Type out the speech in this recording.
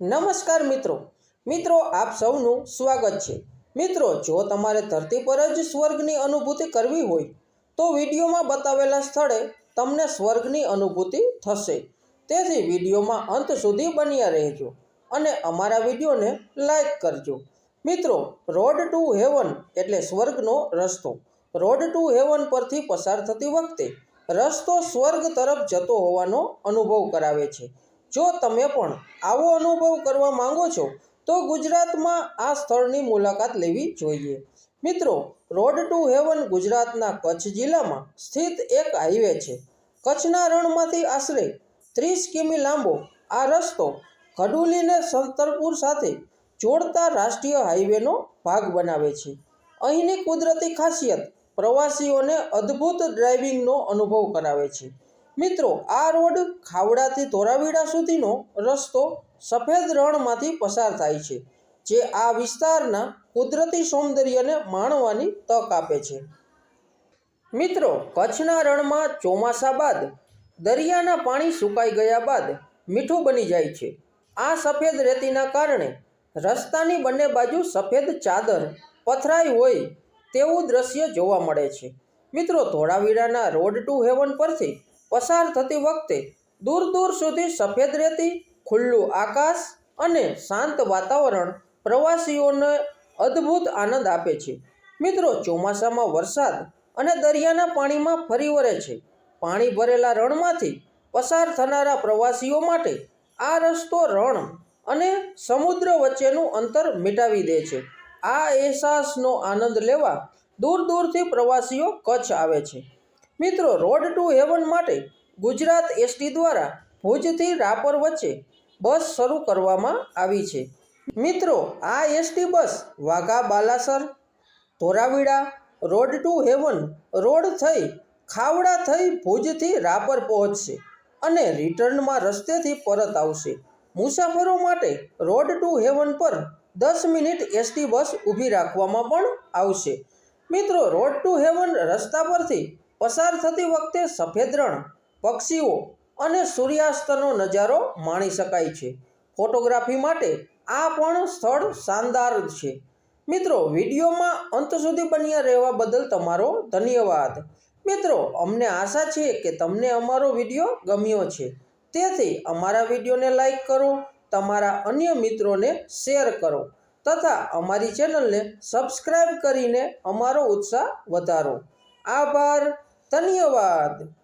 નમસ્કાર મિત્રો. મિત્રો, આપ સૌનું સ્વાગત છે. મિત્રો, જો તમારે ધરતી પર જ સ્વર્ગની અનુભૂતિ કરવી હોય, તો વિડીયોમાં બતાવેલા સ્થળે તમને સ્વર્ગની અનુભૂતિ થશે. તેથી વિડીયોમાં અંત સુધી બન્યા રહેજો અને અમારા વિડીયોને લાઈક કરજો. મિત્રો, રોડ ટુ હેવન એટલે સ્વર્ગનો રસ્તો. રોડ ટુ હેવન પરથી પસાર થતી વખતે રસ્તો સ્વર્ગ તરફ જતો હોવાનો અનુભવ કરાવે છે. જો તમે પણ આવો અનુભવ કરવા માંગો છો, તો ગુજરાતમાં આ સ્થળની મુલાકાત લેવી જોઈએ. મિત્રો, રોડ ટુ હેવન ગુજરાતના કચ્છ જિલ્લામાં સ્થિત એક હાઈવે છે. કચ્છના રણમાંથી આશરે ત્રીસ કિમી લાંબો આ રસ્તો ખડુલીને સંતરપુર સાથે જોડતા રાષ્ટ્રીય હાઈવેનો ભાગ બનાવે છે. અહીંની કુદરતી ખાસિયત પ્રવાસીઓને અદ્ભુત ડ્રાઇવિંગનો અનુભવ કરાવે છે. મિત્રો, આ રોડ ખાવડાથી ધોરાવીડા સુધીનો રસ્તો સફેદ રણમાંથી પસાર થાય છે, જે આ વિસ્તારના કુદરતી સૌંદર્યને માણવાની તક આપે છે. મિત્રો, કચ્છના રણમાં ચોમાસા બાદ, દરિયાના પાણી સુકાઈ ગયા બાદ મીઠું બની જાય છે. આ સફેદ રેતીના કારણે રસ્તાની બંને બાજુ સફેદ ચાદર પથરાઈ હોય તેવું દ્રશ્ય જોવા મળે છે. મિત્રો ધોળાવીરાના રોડ ટુ હેવન પરથી પસાર થતી વખતે દૂર દૂર સુધી સફેદ રહેતી ખુલ્લું આકાશ અને શાંત વાતાવરણ પ્રવાસીઓને અદ્ભુત આનંદ આપે છે. મિત્રો, ચોમાસામાં વરસાદ અને દરિયાના પાણીમાં ફરી વળે છે. પાણી ભરેલા રણમાંથી પસાર થનારા પ્રવાસીઓ માટે આ રસ્તો રણ અને સમુદ્ર વચ્ચેનું અંતર મિટાવી દે છે. આ અહેસાસનો આનંદ લેવા દૂર દૂરથી પ્રવાસીઓ કચ્છ આવે છે. મિત્રો રોડ ટુ હેવન માટે ગુજરાત એસટી દ્વારા ભુજથી રાપર વચ્ચે બસ શરૂ કરવામાં આવી છે. મિત્રો, આ ST bus Vagha Balasar, Dhoravida road to heaven road થઈ ખાવડા થઈ ભુજથી રાપર પહોંચશે અને રિટર્નમાં રસ્તેથી પરત આવશે. મુસાફરો માટે રોડ ટુ હેવન પર દસ મિનિટ એસટી બસ ઊભી રાખવામાં પણ આવશે. મિત્રો રોડ ટુ હેવન રસ્તા પરથી પસાર થતી વખતે સફેદ રણ, પક્ષીઓ અને સૂર્યાસ્તનો નજારો માણી શકાય છે. ફોટોગ્રાફી માટે આ પણ સ્થળ શાનદાર છે. મિત્રો, વિડીયોમાં અંત સુધી બન્યા રહેવા બદલ તમારો ધન્યવાદ. મિત્રો, અમને આશા છે કે તમને અમારો વીડિયો ગમ્યો છે. તેથી અમારા વિડીયોને લાઈક કરો, તમારા અન્ય મિત્રોને શેર કરો તથા અમારી ચેનલને સબસ્ક્રાઈબ કરીને અમારો ઉત્સાહ વધારો. આભાર. ધન્યવાદ